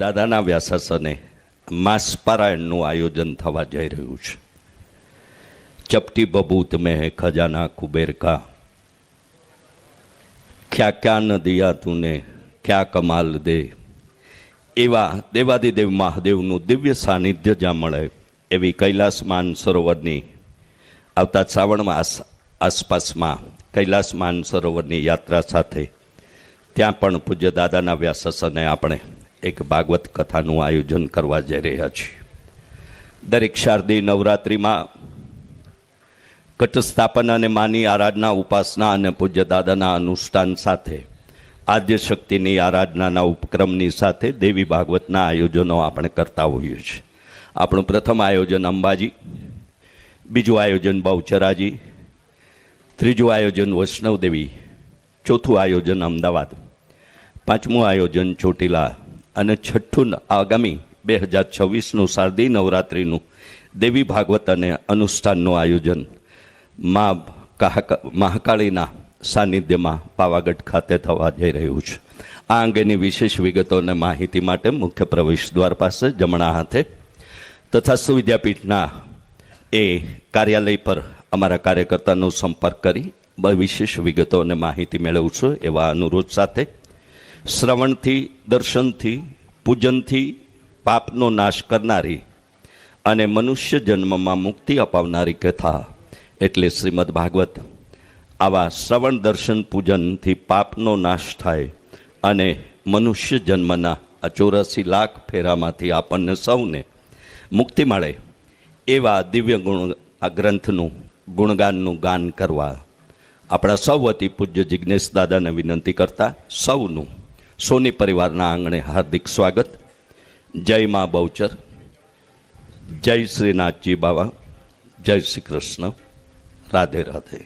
દાદાના વ્યાસાસને માસપારાયણનું આયોજન થવા જઈ રહ્યું છે. ચપટી બબૂત મેં ખજાના કુબેર કા ક્યાં ક્યાં ન દિયા તુને ક્યાં કમાલ દે. એવા દેવાદિદેવ મહાદેવનું દિવ્ય સાનિધ્ય જ્યાં મળે, એવી કૈલાસ માન સરોવરની આવતા શ્રાવણ માસ આસપાસમાં કૈલાસ માન સરોવરની યાત્રા સાથે, ત્યાં પણ પૂજ્ય દાદાના વ્યાસસને આપણે એક ભાગવત કથાનું આયોજન કરવા જઈ રહ્યા છીએ. દરેક શારદી નવરાત્રિમાં ઘટસ્થાપન અને માની આરાધના, ઉપાસના અને પૂજ્ય દાદાના અનુષ્ઠાન સાથે, આદ્ય શક્તિની આરાધનાના ઉપક્રમની સાથે દેવી ભાગવતના આયોજનો આપણે કરતા હોઈએ છીએ. આપણું પ્રથમ આયોજન અંબાજી, બીજું આયોજન બહુચરાજી, ત્રીજું આયોજન વૈષ્ણવદેવી, ચોથું આયોજન અમદાવાદ, પાંચમું આયોજન ચોટીલા અને છઠ્ઠું આગામી બે હજાર છવ્વીસનું શારદીય નવરાત્રિનું દેવી ભાગવત અને અનુષ્ઠાનનું આયોજન મા મહાકાળીના સાનિધ્યમાં પાવાગઢ ખાતે થવા જઈ રહ્યું છે. આ અંગેની વિશેષ વિગતો અને માહિતી માટે મુખ્ય પ્રવેશ દ્વાર પાસે જમણા હાથે તથા સુવિદ્યાપીઠના એ કાર્યાલય પર અમારા કાર્યકર્તાનો સંપર્ક કરી બ- વિશેષ વિગતો અને માહિતી મેળવશો એવા અનુરોધ સાથે શ્રવણથી, દર્શનથી, પૂજનથી પાપનો નાશ કરનારી અને મનુષ્ય જન્મમાં મુક્તિ અપાવનારી કથા. એટલે શ્રીમદ ભાગવત, આવા શ્રવણ, દર્શન, પૂજનથી પાપનો નાશ થાય અને મનુષ્ય જન્મના આ ચોરાસી લાખ ફેરામાંથી આપણને સૌને મુક્તિ મળે એવા દિવ્ય ગુણ, આ ગ્રંથનું ગુણગાનનું ગાન કરવા આપણા સૌ વતી પૂજ્ય જિજ્ઞેશ દાદાને વિનંતી કરતા સૌનું સોની પરિવારના આંગણે હાર્દિક સ્વાગત. જય મા બહુચર. જય શ્રીનાથજી બાવા. જય શ્રી કૃષ્ણ. રાધે રાધે.